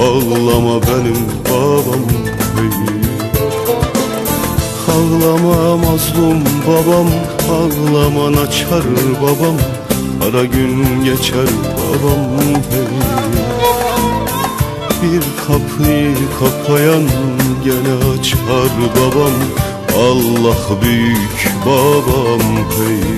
Ağlama benim babam hey. Ağlama mazlum babam Ağlaman açar babam Kara gün geçer babam hey. Bir kapıyı kapayan gene açar babam Allah büyük babam hey.